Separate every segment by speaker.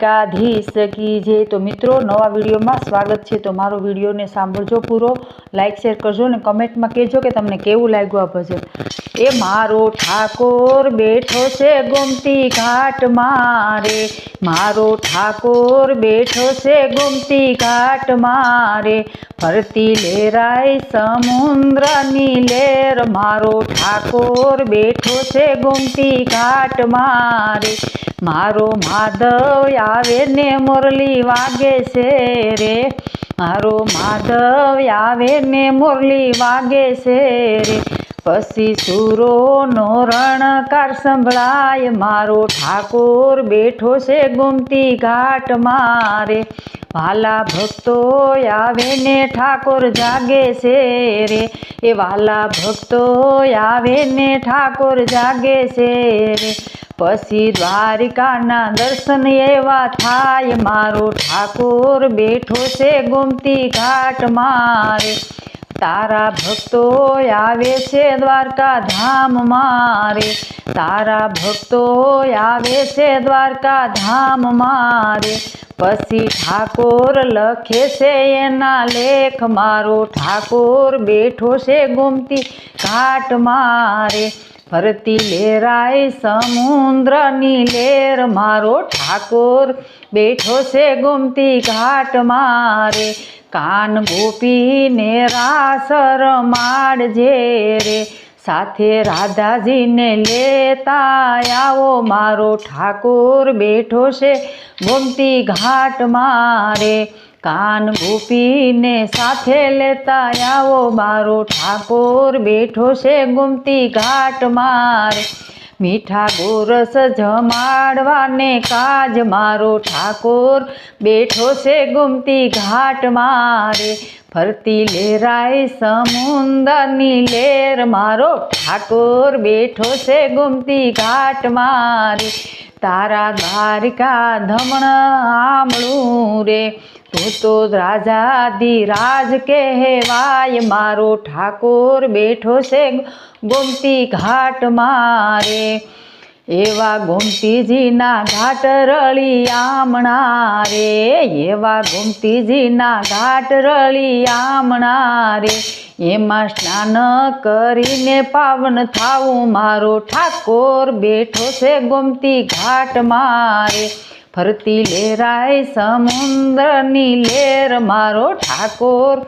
Speaker 1: દ્વારિકાધીશ કી જે. તો મિત્રો, નવા વિડીયોમાં સ્વાગત છે. તો મારો વિડીયોને સાંભળજો પૂરો લાઈક શેર કરજો ને કમેન્ટમાં કહેજો કે તમને કેવું લાગ્યું આ ભજન એ મારો ઠાકોર બેઠો છે ગોમતી ઘાટ મારે મારો ઠાકોર બેઠો છે ગોમતી ઘાટ મારે ફરતી લેરાય સમુદ્રની લેર. મારો ઠાકોર બેઠો છે ગોમતી ઘાટ મારે મારો માધવ આવે ને મુરલી વાગે છે રે. મારો માધવ આવે ને મુરલી વાગે છે રે. પછી સુરોનો રણકાર સંભળાય. મારો ઠાકોર બેઠો છે ગુમતી ઘાટ મારે વાલા ભક્તો આવે ને ઠાકોર જાગે છે રે. એ વાલા ભક્તો આવે ને ઠાકોર જાગે છે રે. પછી દ્વારિકાના દર્શન એવા થાય. મારો ઠાકોર બેઠો છે ગોમતી ઘાટ મારે તારા ભક્તો આવે છે દ્વારકા ધામ મારે તારા ભક્તો આવે છે દ્વારકા ધામ મારે પછી ઠાકોર લખે છે એના લેખ. મારો ઠાકોર બેઠો છે ગોમતી ઘાટ મારે ફરતી લેરાય સમુદ્રની લેર. મારો ઠાકોર બેઠો છે ગુમતી ઘાટ મારે. કાન ગોપીને રાસર માડજે રે. સાથે રાધાજીને લેતા આવો. મારો ઠાકોર બેઠો છે ગોમતી ઘાટ મારે. કાન ગોપીને સાથે લેતા આવો. મારો ઠાકોર બેઠો છે ગુમતી ઘાટ મારે. મીઠા ગોરસ જમાડવાને કાજ. મારો ઠાકોર બેઠો છે ગુમતી ઘાટ મારે. ફરતી લેરાય સમુંદરની લેર. મારો ઠાકોર બેઠો છે ગુમતી ઘાટ મારે. તારા દ્વારિકા ધમણ આમળું રે. તું તો રાજાધી રાજ કહેવાય. મારો ઠાકોર બેઠો છે ગોમતી ઘાટ મારે. એવા ગોમતીજીના ઘાટ રળી આમણા રે એવા ગોમતીજીના ઘાટ રળી આમણા રે એમાં સ્નાન કરીને પાવન થાવું, મારો ઠાકોર બેઠો છે ગોમતી ઘાટ મારે. ફરતી લેરાય સમુદ્રની લેર, મારો ઠાકોર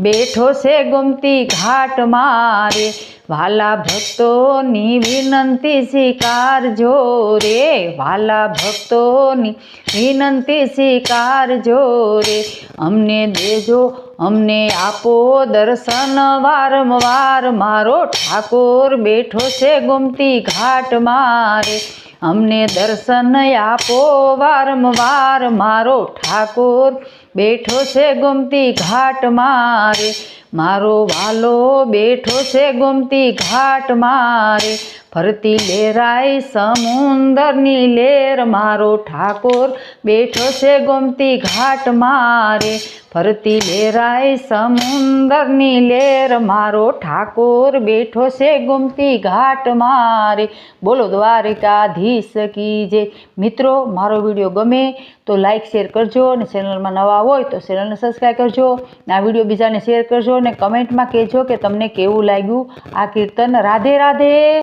Speaker 1: બેઠો છે ગોમતી ઘાટ મારે. વાલા ભક્તોની વિનંતી સ્વીકારજો રે વાલા ભક્તોની વિનંતી સ્વીકારજો રે અમને દેજો અમને આપો દર્શન વારંવાર. મારો ઠાકોર બેઠો છે ગોમતી ઘાટ મારે. અમને દર્શન આપો વારંવાર. મારો ઠાકોર બેઠો છે ગોમતી ઘાટ મારે. મારો વાલો બેઠો છે ગોમતી ઘાટ મારે. ફરતી લેરાય સમુંદરની લેર મારો ઠાકોર બેઠો છે ગોમતી ઘાટ મારે. ફરતી લેરાય સમુંદરની લેર મારો ઠાકોર બેઠો છે ગોમતી ઘાટ મારે. બોલો દ્વારકાધીશ કી જે મિત્રો, મારો વીડિયો ગમે તો લાઈક, શેર કરજો અને ચેનલમાં નવા હોય તો ચેનલને સબસ્ક્રાઈબ કરજો. આ વીડિયો બીજાને શેર કરજો અને કમેન્ટમાં કહેજો કે તમને કેવું લાગ્યું આ કીર્તન? રાધે રાધે!